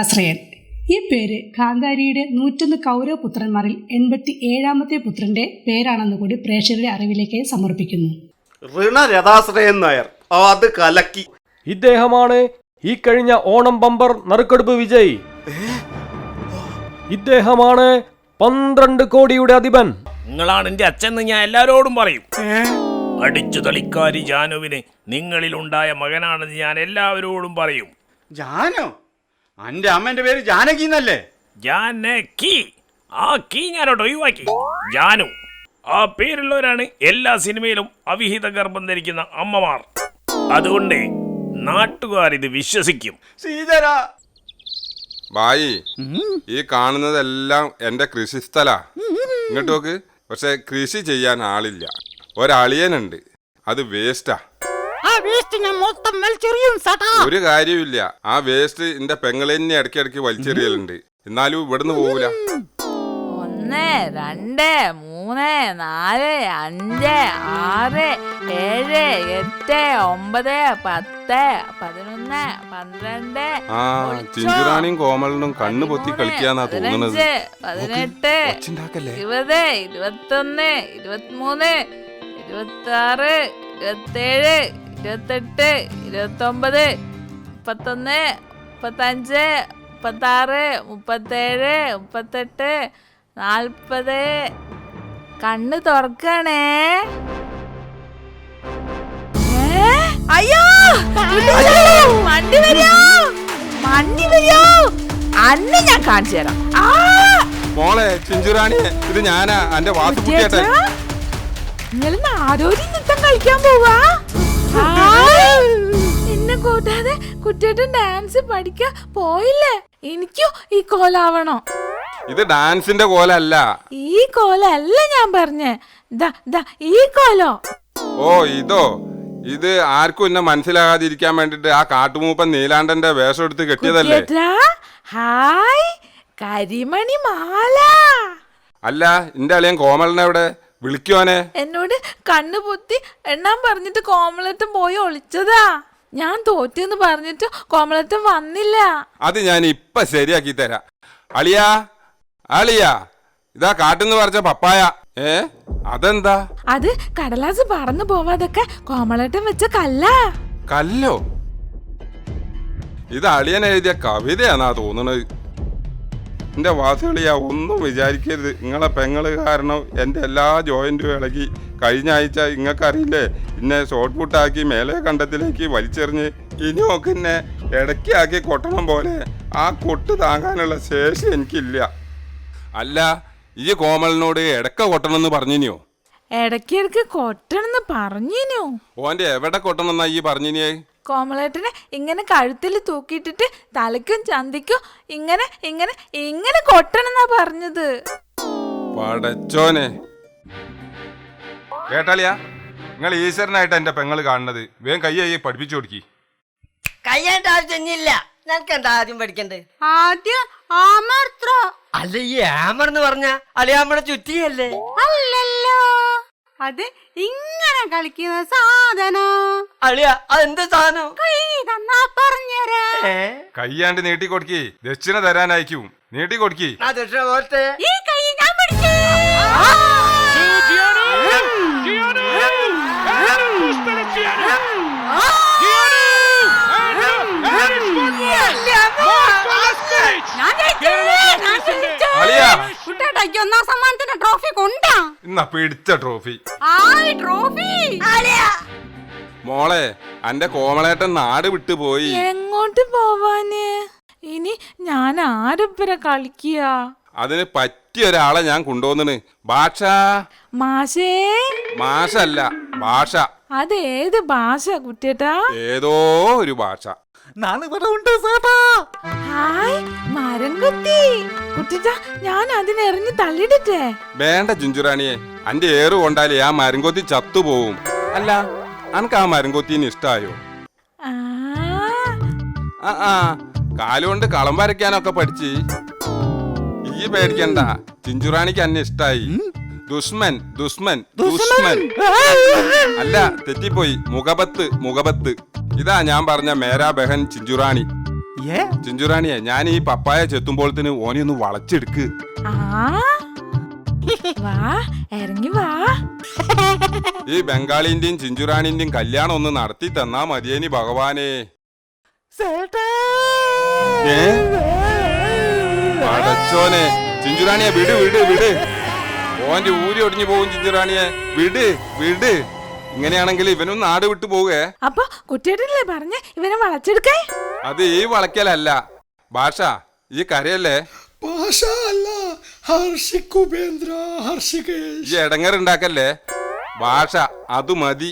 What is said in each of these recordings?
രഥാശ്രയൻ ഈ പേര് കാന്താരിയുടെ നൂറ്റൊന്ന് കൗരവപുത്രന്മാരിൽ എൺപത്തി ഏഴാമത്തെ പുത്രന്റെ പേരാണെന്ന് കൂടി പ്രേക്ഷകരുടെ അറിവിലേക്ക് സമർപ്പിക്കുന്നു. ഋണരഥാശ്രയൻ നായർ. അത് കലക്കി. ഇദ്ദേഹമാണ് ഈ കഴിഞ്ഞ ഓണം ബമ്പർ നറുക്കെടുപ്പ് വിജയ്. ഇദ്ദേഹമാണ് പന്ത്രണ്ട് കോടിയുടെ അധിപൻ. നിങ്ങളാണ് എന്റെ അച്ഛൻ ഞാൻ എല്ലാരോടും പറയും. അടിച്ചു തളിക്കാരി ജാനുവിന് നിങ്ങളിലുണ്ടായ മകനാണെന്ന് ഞാൻ എല്ലാവരോടും പറയും. ജാനോ? അന്റെ അമ്മന്റെ പേര് ജാനകി എന്നല്ലേ? ജാനകി. ആ കീ ഞാനോട്ട് ഒഴിവാക്കി. ജാനു. ആ പേരുള്ളവരാണ് എല്ലാ സിനിമയിലും അവിഹിത ഗർഭം ധരിക്കുന്ന അമ്മമാർ. അതുകൊണ്ട് നാട്ടുകാർ ഇത് വിശ്വസിക്കും. സീതര ബായി ഈ കാണുന്നതെല്ലാം എന്റെ കൃഷിസ്ഥലാ. ഇങ്ങോട്ട് നോക്ക്. പക്ഷെ കൃഷി ചെയ്യാൻ ആളില്ല. ഒരളിയനുണ്ട്. അത് വേസ്റ്റാ വേസ്റ്റ് ഞാൻ മൊത്തം വലിച്ചെറിയും സട്ടാ. ഒരു കാര്യമില്ല ആ വേസ്റ്റ് എന്റെ പെങ്ങളെന്നെ ഇടയ്ക്ക് വലിച്ചെറിയലുണ്ട്. എന്നാലും ഇവിടുന്ന് പോവില്ല ഒന്ന് രണ്ട് മൂന്ന് നാല് അഞ്ച് ആറ് ഏഴ് എട്ട് ഒമ്പത് പത്ത് പതിനൊന്ന് പന്ത്രണ്ട് ആ. ചിഞ്ചുറാണിയും കോമളിനും കണ്ണ് പൊത്തി കളിക്കാന്നാ തോന്നുന്നത് പതിനഞ്ച് പതിനെട്ട് ഒച്ചുണ്ടാക്കല്ലേ? ഇരുപത് ഇരുപത്തൊന്ന് ഇരുപത്തിമൂന്ന് ഇരുപത്താറ് ഇരുപത്തേഴ് ഇരുപത്തെട്ട് ഇരുപത്തൊമ്പത് മുപ്പത്തൊന്ന് മുപ്പത്തഞ്ച് മുപ്പത്താറ് മുപ്പത്തേഴ് മുപ്പത്തെട്ട് നാൽപ്പത്. കണ്ണ് തുറക്കണേ? അയ്യോ! വണ്ടി വരോ. വണ്ടി വരോ. അന്ന് ഞാൻ കാണിച്ചു തരാം. ആ! മോളെ ചുഞ്ചുറാണി ഇത് ഞാനാ എന്റെ വാസുകുട്ടിയേട്ടെ നിങ്ങൾ നാടോടി നൃത്തം കളിക്കാൻ പോവാ? കുട്ടിയുടെ ഡാൻസ് പഠിക്കാൻ പോയില്ലേ? എനിക്കോ ഈ കോലാവണോ? ഇത് ഡാൻസിന്റെ കോലല്ല. ഈ കോലല്ല ഞാൻ പറഞ്ഞേ. ദാ ദാ ഈ കോലോ. ഓ ഇതോ. ഇത് ആർക്കും എന്നെ മനസ്സിലാകാതിരിക്കാൻ വേണ്ടിട്ട് ആ കാട്ടുമൂപ്പൻ നീലാണ്ടന്റെ വേഷം എടുത്ത് കെട്ടിയതല്ലേ? കുട്ടിയേട്ടാ, ഹായ്. കരിമണി മാല. അല്ല എന്റെ അളിയൻ കോമളനെ എവിടെ? വിളിക്കുവാനെ എന്നോട് കണ്ണു പൊത്തി എണ്ണാൻ പറഞ്ഞിട്ട് കോമളത്തും പോയി ഒളിച്ചതാ. ഞാൻ തോറ്റെന്ന് പറഞ്ഞിട്ട് കോമളറ്റം വന്നില്ല. അത് ഞാൻ ഇപ്പൊ ശരിയാക്കി തരാം. അളിയാ അളിയാ ഇതാ കാട്ടെന്ന് പറഞ്ഞ പപ്പായ. ഏ അതെന്താ? അത് കടലാസ് പറന്നു പോവാതൊക്കെ കോമളട്ടം വെച്ച കല്ല. കല്ലോ? ഇത് അളിയൻ എഴുതിയ കവിതയാണ് തോന്നണത്. എന്റെ വാസുകളിയാ ഒന്നും വിചാരിക്കരുത്. നിങ്ങളെ പെങ്ങൾ കാരണം എന്റെ എല്ലാ ജോയിന്റും ഇളകി കഴിഞ്ഞ ആഴ്ച നിങ്ങൾക്കറിയില്ലേ? എന്നെ ഷോർട്ട് പുട്ടാക്കി മേലെ കണ്ടത്തിലേക്ക് വലിച്ചെറിഞ്ഞ് ഇനി ഒക്കെ എന്നെ ഇടയ്ക്കാക്കി കൊട്ടണം പോലെ ആ കൊട്ട് താങ്ങാനുള്ള ശേഷി എനിക്കില്ല. അല്ല ഈ കോമളിനോട് ഇടക്ക കൊട്ടണം എന്ന് പറഞ്ഞിനിയോ? ഇടയ്ക്കിടക്ക് കൊട്ടണം എന്ന് പറഞ്ഞിനു ഓന്റെ എവിടെ കൊട്ടണം എന്നാ ഈ പറഞ്ഞിനിയേ? കോമളേട്ടനെ ഇങ്ങനെ കഴുത്തിൽ തൂക്കിയിട്ടിട്ട് തലയ്ക്കും ചന്തിക്കും ഇങ്ങനെ ഇങ്ങനെ ഇങ്ങനെ കൊട്ടണെന്നാ പറഞ്ഞത്. പടച്ചോനെ. കേട്ടാലിയാ നിങ്ങൾ ഈശ്വരനായിട്ട് എന്റെ പെങ്ങൾ കാണുന്നത്. വേഗം കയ്യായി പഠിപ്പിച്ചു കൊടുക്കി. കയ്യായിട്ട് ആവശ്യമില്ല. നിനക്ക് എന്താ ആദ്യം പഠിക്കണ്ടേ? ആദ്യം അമർത്ര അല്ല ഈ ആമർ എന്ന് പറഞ്ഞ അളിയാമ്മടെ ചുറ്റിയല്ലേ? അല്ലല്ലോ. അത് ഇങ്ങനെ കളിക്കുന്ന സാധനോ? അളിയ അതെന്ത് സാധനം? കൈ തന്നാ പറഞ്ഞരാ. കയ്യാണ്ട് കൈയാണ്ട് നീട്ടി കൊടുക്കി. ദക്ഷിണ തരാനായിക്കും. നീട്ടി കൊടുക്കി. ആ ദുഷ്ട പോലത്തെ ഈ കൈ ഞാൻ പിടിച്ചേ ഞാൻ ജയിച്ചേ, ഞാൻ ജയിച്ചേ. അളിയാ. കുട്ടേട്ടാ, ഈ ഒന്നാം സമ്മാനത്തിന്റെ ട്രോഫി പിടിച്ച ട്രോഫി. ആയി ട്രോഫി? മോളെ അന്റെ കോമളേട്ടൻ നാട് വിട്ടു പോയി. എങ്ങോട്ട് പോവാന്? ഇനി ഞാൻ ആരൊപ്പര കളിക്കുക അതിന് പറ്റിയ ഒരാളെ ഞാൻ കൊണ്ടുവന്നിന്. ഭാഷ? മാഷേ? മാഷല്ല ഭാഷ. അതേത് ഭാഷ കുട്ടിയേട്ടാ? ഏതോ ഒരു ഭാഷ. ഹായ് മരം കുത്തി ഞാൻ അതിനെറിഞ്ഞ് തള്ളിയിടട്ടെ. വേണ്ട ജുഞ്ചുറാണിയെ അന്റെ ഏറ് കൊണ്ടാലേ ആ മരംകൊത്തി ചത്തുപോവും. അല്ല അനക്ക് ആ മരംകൊത്തിന് ഇഷ്ടായോ? ആ. ആ ആ കാലുകൊണ്ട് കളം വരയ്ക്കാനൊക്കെ പഠിച്ചു. ഈ പേടിക്കണ്ട ചിഞ്ചുറാണിക്ക് അന്നെ ഇഷ്ടായി. ദുഷ്മൻ ദുഷ്മൻ ദുഷ്മൻ അല്ല തെറ്റിപ്പോയി മുഖപത്ത് മുഖപത്ത്. ഇതാ ഞാൻ പറഞ്ഞ മേരാ ബഹൻ ചിഞ്ചുറാണി. ചിഞ്ചുറാണിയെ ഞാൻ ഈ പപ്പായ ചെത്തുമ്പോഴത്തിന് ഓനെ ഒന്ന് വളച്ചെടുക്ക്. ഈ ബംഗാളിന്റെയും ചിഞ്ചുറാണിന്റെയും കല്യാണം ഒന്ന് നടത്തി തന്നാ മതിയേനി ഭഗവാനെ? പടച്ചോനെ ചിഞ്ചുറാണിയെ വിട് വിട് വിട്. ഓന്റെ ഊരി ഒടിഞ്ഞു പോകും ചിഞ്ചുറാണിയെ. വിട് വിട്. ഇങ്ങനെയാണെങ്കിൽ ഇവനും നാട് വിട്ടു പോവുകേ അപ്പൊ കുട്ടിയേട്ടനല്ലേ പറഞ്ഞ ഇവനെ വളച്ചെടുക്കേ? അത് ഈ വളയ്ക്കലല്ല. ഭാഷ ഈ കരയല്ലേ? ഭാഷ അല്ല ഹർഷിക് ഉപേന്ദ്ര ഹർഷികേഷ്. ഈ ഇടങ്ങറുണ്ടാക്കല്ലേ ഭാഷ അത് മതി.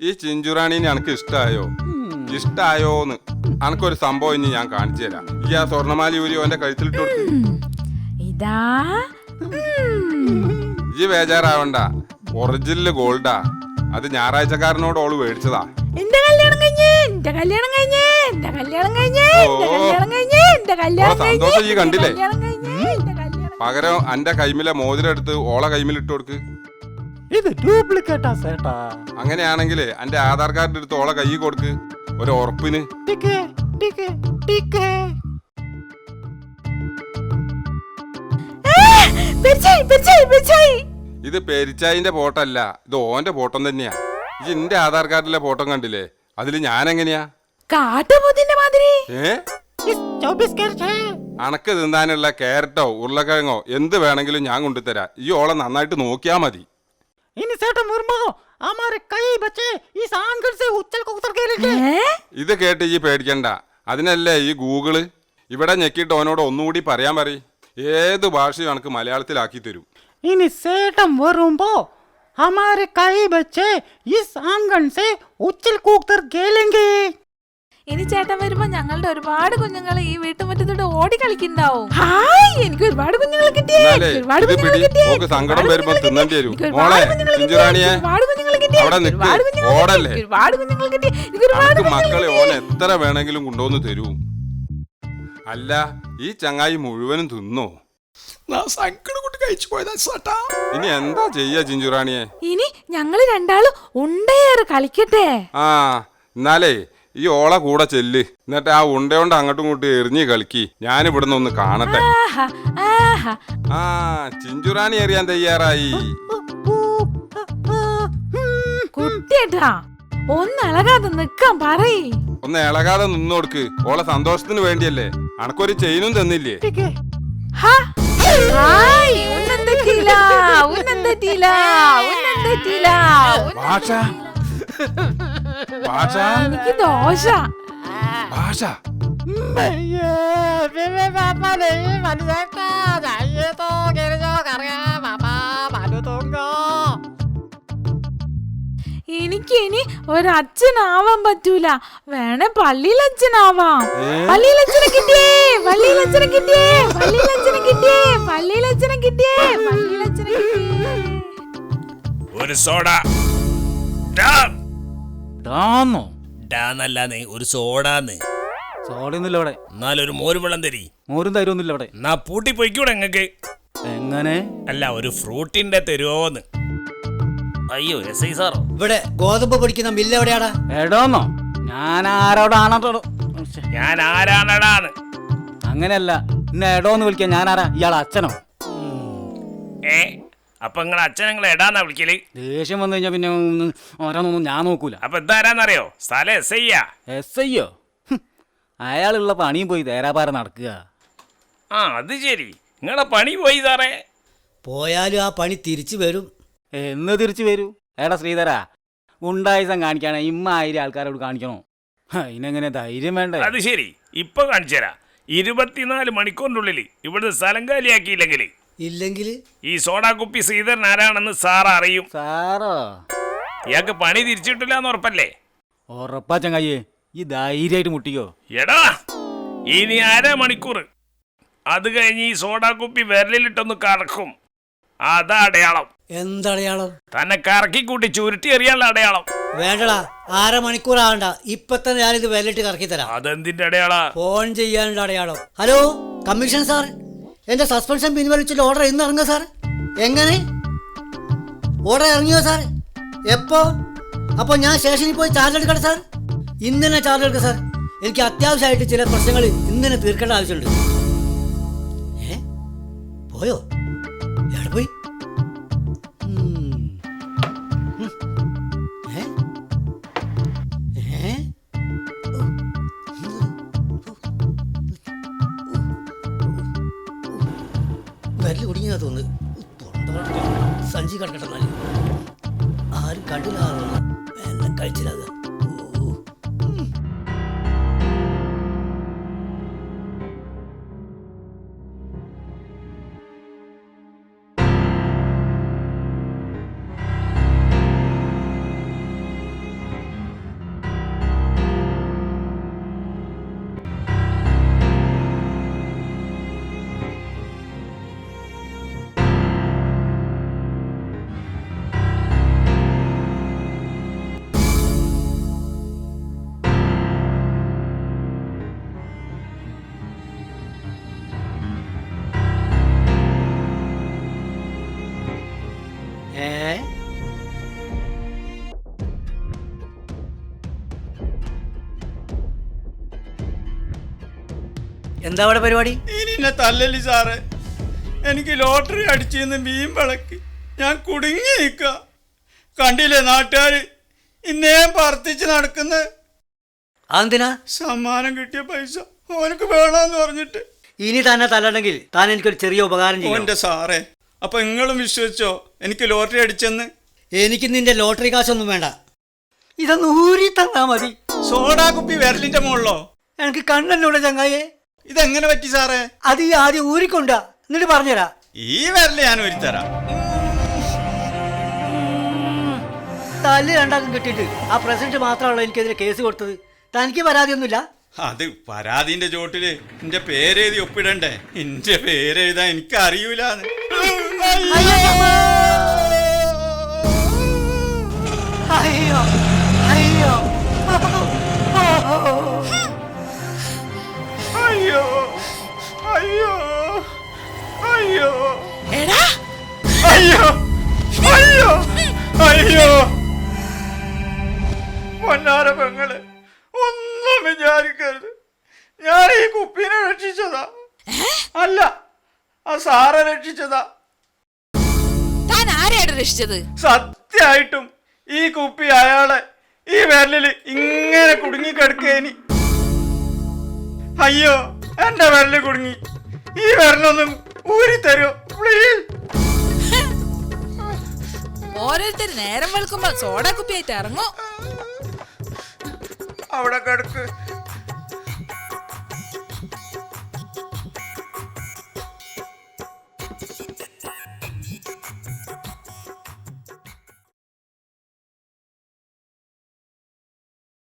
ഈ ചിഞ്ചുറാണീനെ എനിക്ക് ഇഷ്ടായോ? ഇഷ്ടായോന്ന് അനക്കൊരു സംഭവം ഇനി ഞാൻ കാണിച്ചു തരാം. ഈ ആ സ്വർണമാലി ഊരി ഓന്റെ കഴുത്തിലിട്ട് കൊടുക്ക്. ഇതാ. ഈ ബേജാറാവണ്ട. ഒറിജിനൽ ഗോൾഡാ അത് ഞായറാഴ്ചക്കാരനോട് ഓൾ മേടിച്ചതാ. എന്റെ കല്യാണം കഴിഞ്ഞേ എന്റെ കല്യാണം കഴിഞ്ഞേ എന്റെ കല്യാണം കഴിഞ്ഞേ എന്റെ കല്യാണം കഴിഞ്ഞേ എന്റെ കല്യാണം സന്തോഷം ഈ കഴിഞ്ഞേ, കണ്ടില്ലേ? പകരം എന്റെ കൈമിലെ മോതിരം എടുത്ത് ഓളെ കൈമിൽ ഇട്ട് കൊടുക്ക്. ഇത് ഡ്യൂപ്ലിക്കേറ്റാ സേട്ടാ. അങ്ങനെയാണെങ്കിൽ എന്റെ ആധാർ കാർഡ് എടുത്ത് ഓളെ കൈ കൊടുക്ക്. ഒരു ഉറപ്പിന്. ടിക്കേ ടിക്കേ ടിക്കേ. പിരിച്ചായി പിരിച്ചായി പിരിച്ചായി ഇത് പെരിച്ചായിന്റെ ഫോട്ടല്ല ഇത് ഓന്റെ ഫോട്ടം തന്നെയാ. ഇത് എന്റെ ആധാർ കാർഡിലെ ഫോട്ടോ കണ്ടില്ലേ? അതിൽ ഞാൻ എങ്ങനെയാ കാട്ടുപോത്തിന്റെ മാതിരി. അണക്ക് തിന്നാനുള്ള കാരറ്റോ ഉരുളക്കിഴങ്ങോ എന്ത് വേണമെങ്കിലും ഞാൻ കൊണ്ടുതരാ. ഈ ഓളെ നന്നായിട്ട് നോക്കിയാ മതി. ഇനി കൈ ഈ സേ ഉച്ചൽ ഇത് കേട്ട് ഈ പേടിക്കണ്ട. അതിനല്ലേ ഈ ഗൂഗിൾ? ഇവിടെ ഞെക്കിയിട്ട് ഓനോട് ഒന്നുകൂടി പറയാൻ പറ ഏത് ഭാഷയും എനിക്ക് മലയാളത്തിലാക്കി തരും. इन सेठम वरुम्बो हमारे कई बच्चे इस आंगन से उछल कूद कर खेलेंगे ഇനി ചേട്ടൻ വരുമ്പോ ഞങ്ങളുടെ ഒരുപാട് കുഞ്ഞുങ്ങൾ ഈ വീട്ടുമുറ്റത്തോട് ഓടി കളിക്കുന്നുണ്ടാവും ഹായ് എനിക്ക് ഒരുപാട് കുഞ്ഞുങ്ങളെ കിട്ടിയേ എന്നാലേ, എനിക്ക് ഒരുപാട് ഇത് കുഞ്ഞുങ്ങളെ പിടി. കിട്ടിയേ മോക്ക് സങ്കടം ഒരുപാട് വരുമ്പോ കുഞ്ഞുങ്ങളെ തിന്നേണ്ടി കിട്ടിയേ. വരും. എനിക്ക് ഒരുപാട് മോളെ, കുഞ്ഞുങ്ങളെ കിട്ടിയേ. ചിഞ്ചുറാണിയെ, എനിക്ക് ഒരുപാട് കുഞ്ഞുങ്ങളെ കിട്ടിയേ. അവിടെ എനിക്ക് നിക്ക്. ഒരുപാട് കുഞ്ഞുങ്ങളെ കിട്ടിയേ. ഓടല്ലേ? എനിക്ക് ഒരുപാട് കുഞ്ഞുങ്ങളെ കിട്ടിയേ. എനിക്ക് ഒരുപാട് അനക്ക് കുഞ്ഞുങ്ങളെ മക്കളെ കിട്ടിയേ. ഓൻ എത്ര വേണമെങ്കിലും കൊണ്ടുവന്ന് തരൂ അല്ല ഈ ചങ്ങായി മുഴുവനും തിന്നോ ഇനി എന്താ ചെയ്യാ ചിഞ്ചുറാണിയെ ഇനി ഞങ്ങൾ രണ്ടാളും ഉണ്ടയേറെ കളിക്കട്ടെ. ആ എന്നാലേ ഈ ഓളെ കൂടെ ചെല്ല്. എന്നിട്ട് ആ ഉണ്ടയോണ്ട് അങ്ങോട്ടും ഇങ്ങോട്ടും എറിഞ്ഞ് കളിക്കി. ഞാൻ ഇവിടുന്ന് ഒന്ന് കാണട്ടെ. ആ ചിഞ്ചുറാണി എറിയാൻ തയ്യാറായി. കുട്ടിയേട്ടാ ഒന്ന് ഇളകാതെ നിക്കാൻ പറയ്. ഒന്ന് ഇളകാതെ നിന്നോടുക്ക്. ഓളെ സന്തോഷത്തിന് വേണ്ടിയല്ലേ? അനക്കൊരു ചെയിനും തന്നില്ലേ. ഹായ് ഒന്നും തെറ്റിയില്ല ഒന്നും തെറ്റിയില്ല ഒന്നും തെറ്റിയില്ല ഒന്നും- ഭാഷ ഭാഷ എനിക്ക് ദോശ. ഭാഷ 哎呀，别别把把雷把你来打打 എനിക്ക് ഇനി ഒരച്ഛനാവാൻ പറ്റൂല. വേണേ പള്ളിയിൽ അച്ഛനാവാം? പള്ളിയിൽ അച്ഛനെ കിട്ടിയേ പള്ളിയിൽ അച്ഛനെ കിട്ടിയേ പള്ളിയിൽ അച്ഛനെ കിട്ടിയേ പള്ളിയിൽ അച്ഛനെ കിട്ടിയേ പള്ളിയിൽ അച്ഛനെ കിട്ടിയേ. ഒരു സോഡ. ഡാന്നോ? ഡാന്നല്ലാന്ന് ഒരു സോഡാന്ന്. സോളിയൊന്നുമില്ല ഇവിടെ. എന്നാലൊരു മോരും വെള്ളം തരി. മോരും തരുമൊന്നുമില്ല ഇവിടെ. എന്നാ പൂട്ടി പൊയ്ക്കൂടെ നിങ്ങക്ക് എങ്ങനെ? അല്ല ഒരു ഫ്രൂട്ടിന്റെ തരുവോന്ന്. അയ്യോ എസ് ഐ സാറോ ഇവിടെ ഗോതമ്പ് പൊടിക്കുന്ന മില്ല് എവിടെയാടാ? എടോന്നോ ഞാൻ ആരോടാണോ ഞാൻ ആരാണടാന്ന് അങ്ങനെയല്ല ഇന്ന് എടോന്ന് വിളിക്കാൻ ഞാൻ ആരാ ഇയാൾ അച്ഛനോ ഏ അപ്പൊ നിങ്ങളെ അച്ഛൻ നിങ്ങളെ എടാന്നാ വിളിക്കൽ? ദേഷ്യം വന്നു കഴിഞ്ഞാ പിന്നെ ഒന്ന് ഓരോന്നൊന്നും ഞാൻ നോക്കൂല. അപ്പൊ എന്താരാന്നറിയോ? സ്ഥലം എസ് ഐയാ എസ് ഐയോ അയാളുള്ള പണിയും പോയി തേരാപാര നടക്കുക. ആ അത് ശരി. നിങ്ങളെ പണി പോയി സാറേ. പോയാലും ആ പണി തിരിച്ചു വരും. എന്ന് തിരിച്ചു വരൂ. എടാ ശ്രീധര ഉണ്ടായിസം കാണിക്കാണെ ഇമ്മ ആയിരം ആൾക്കാരോട് കാണിക്കണോ? ഇനെങ്ങനെ ധൈര്യം വേണ്ട? അത് ശരി. ഇപ്പൊ കാണിച്ചുതരാ. ഇരുപത്തിനാല് മണിക്കൂറിനുള്ളിൽ ഇവിടുന്ന് സ്ഥലം കാലിയാക്കിയില്ലെങ്കിൽ ഇല്ലെങ്കിൽ ഈ സോഡാ കുപ്പി ശ്രീധരൻ ആരാണെന്ന് സാർ അറിയും. സാറോ? ഇയാൾക്ക് പണി തിരിച്ചിട്ടില്ല എന്ന് ഉറപ്പല്ലേ? ഉറപ്പാ ചങ്ങായി ഈ ധൈര്യമായിട്ട് മുട്ടിക്കോ. എടാ ഇനി അര മണിക്കൂർ അത് കഴിഞ്ഞ് ഈ സോഡാ കുപ്പി വിരലിലിട്ടൊന്ന് കറക്കും. അതാ അടയാളം. എന്തടയാളം? തന്നെ കറക്കി കൂട്ടി ചുരുട്ടി എറിയാനുള്ള അടയാളം. വേണ്ടടാ അര മണിക്കൂറാവണ്ട ഇപ്പൊ തന്നെ ഞാനിത് വെല്ലിട്ട് കറക്കി തരാം. അതെന്തിന്റെ അടയാളാ? ഫോൺ ചെയ്യാനുള്ള അടയാളം. Hello commission sir. എന്റെ സസ്പെൻഷൻ പിൻവലിച്ചിട്ട് ഓർഡർ ഇന്ന് ഇറങ്ങുക സാർ? എങ്ങനെ? ഓർഡർ ഇറങ്ങിയോ സാർ? എപ്പോ? അപ്പോൾ ഞാൻ സ്റ്റേഷനിൽ പോയി ചാർജ് എടുക്കട്ടെ സാർ? ഇന്ന് തന്നെ ചാർജ് എടുക്കുക സാർ. എനിക്ക് അത്യാവശ്യമായിട്ട് ചില പ്രശ്നങ്ങൾ ഇന്ന് തന്നെ തീർക്കേണ്ട ആവശ്യമുണ്ട്. ഏ? പോയോ? വിരൽ കുടുങ്ങിയാ തോന്നുന്നു. സഞ്ചി കിടക്കട്ടെ ആരും കണ്ടില്ല എല്ലാം കഴിച്ചില്ലാതെ ഏ? എന്താ അവിടെ പരിപാടി? ഇനി എന്നെ തല്ലല്ലി സാറേ. എനിക്ക് ലോട്ടറി അടിച്ചിന്ന് മീൻ വിളക്ക്. ഞാൻ കുടുങ്ങി നിൽക്ക. കണ്ടില്ലേ നാട്ടുകാര്? ഇന്നേം പറത്തിച്ച് നടക്കുന്ന. അതെന്തിനാ? സമ്മാനം കിട്ടിയ പൈസ ഓനക്ക് വേണമെന്ന് പറഞ്ഞിട്ട്. ഇനി തന്നെ തല്ലണമെങ്കിൽ താൻ എനിക്കൊരു ചെറിയ ഉപകാരം ചെയ്യും സാറേ. അപ്പൊ നിങ്ങളും വിശ്വസിച്ചോ? എനിക്ക് ലോട്ടറി അടിച്ചെന്ന്? എനിക്ക് നിന്റെ ലോട്ടറി കാശൊന്നും വേണ്ട. ഇതൊന്ന് ഊരി തന്നാ മതി. സോഡാ കുപ്പി വിരലിന്റെ മുകളിലോ? എനിക്ക് കണ്ണല്ലോടെ ചങ്ങായി. ഇതെങ്ങനെ പറ്റി സാറേ? അത് ഈ ആദ്യം ഊരിക്കൊണ്ടാ. എന്നിട്ട് പറഞ്ഞുതരാ. ഈ വിരൽ ഞാൻ ഒരുത്തരാം തല്ല് രണ്ടാക്കും കിട്ടിയിട്ട് ആ പ്രസിഡന്റ് മാത്രമാണല്ലോ എനിക്കെതിരെ കേസ് കൊടുത്തത്. തനിക്ക് പരാതിയൊന്നുമില്ല. അത് പരാതിന്റെ ചോട്ടിൽ എന്റെ പേരെഴുതി ഒപ്പിടണ്ടേ? എന്റെ പേരെഴുതാൻ എനിക്ക് അറിയൂലെന്ന് അയ്യോ അയ്യോ അയ്യോ അയ്യോ അയ്യോ എടാ അയ്യോ അയ്യോ അയ്യോ പൊന്നാര പെങ്ങൾ ഒന്നും വിചാരിക്കരുത് ഞാൻ ഈ കുപ്പീനെ രക്ഷിച്ചതാ അല്ല ആ സാറെ രക്ഷിച്ചതാ ആരെയാണ് രക്ഷിച്ചത്? സത്യമായിട്ടും ഈ കുപ്പി അയാളെ ഈ വിരലിൽ ഇങ്ങനെ കുടുങ്ങി കിടക്കേനി അയ്യോ എന്റെ വിരൽ കുടുങ്ങി. ഈ വിരലൊന്നും ഊരി തരുമോ പ്ലീസ് ഓരോരുത്തർ നേരം വെളുക്കുമ്പോ സോഡ കുപ്പിയായിട്ട് ഇറങ്ങും. അവിടെ കിടക്ക്.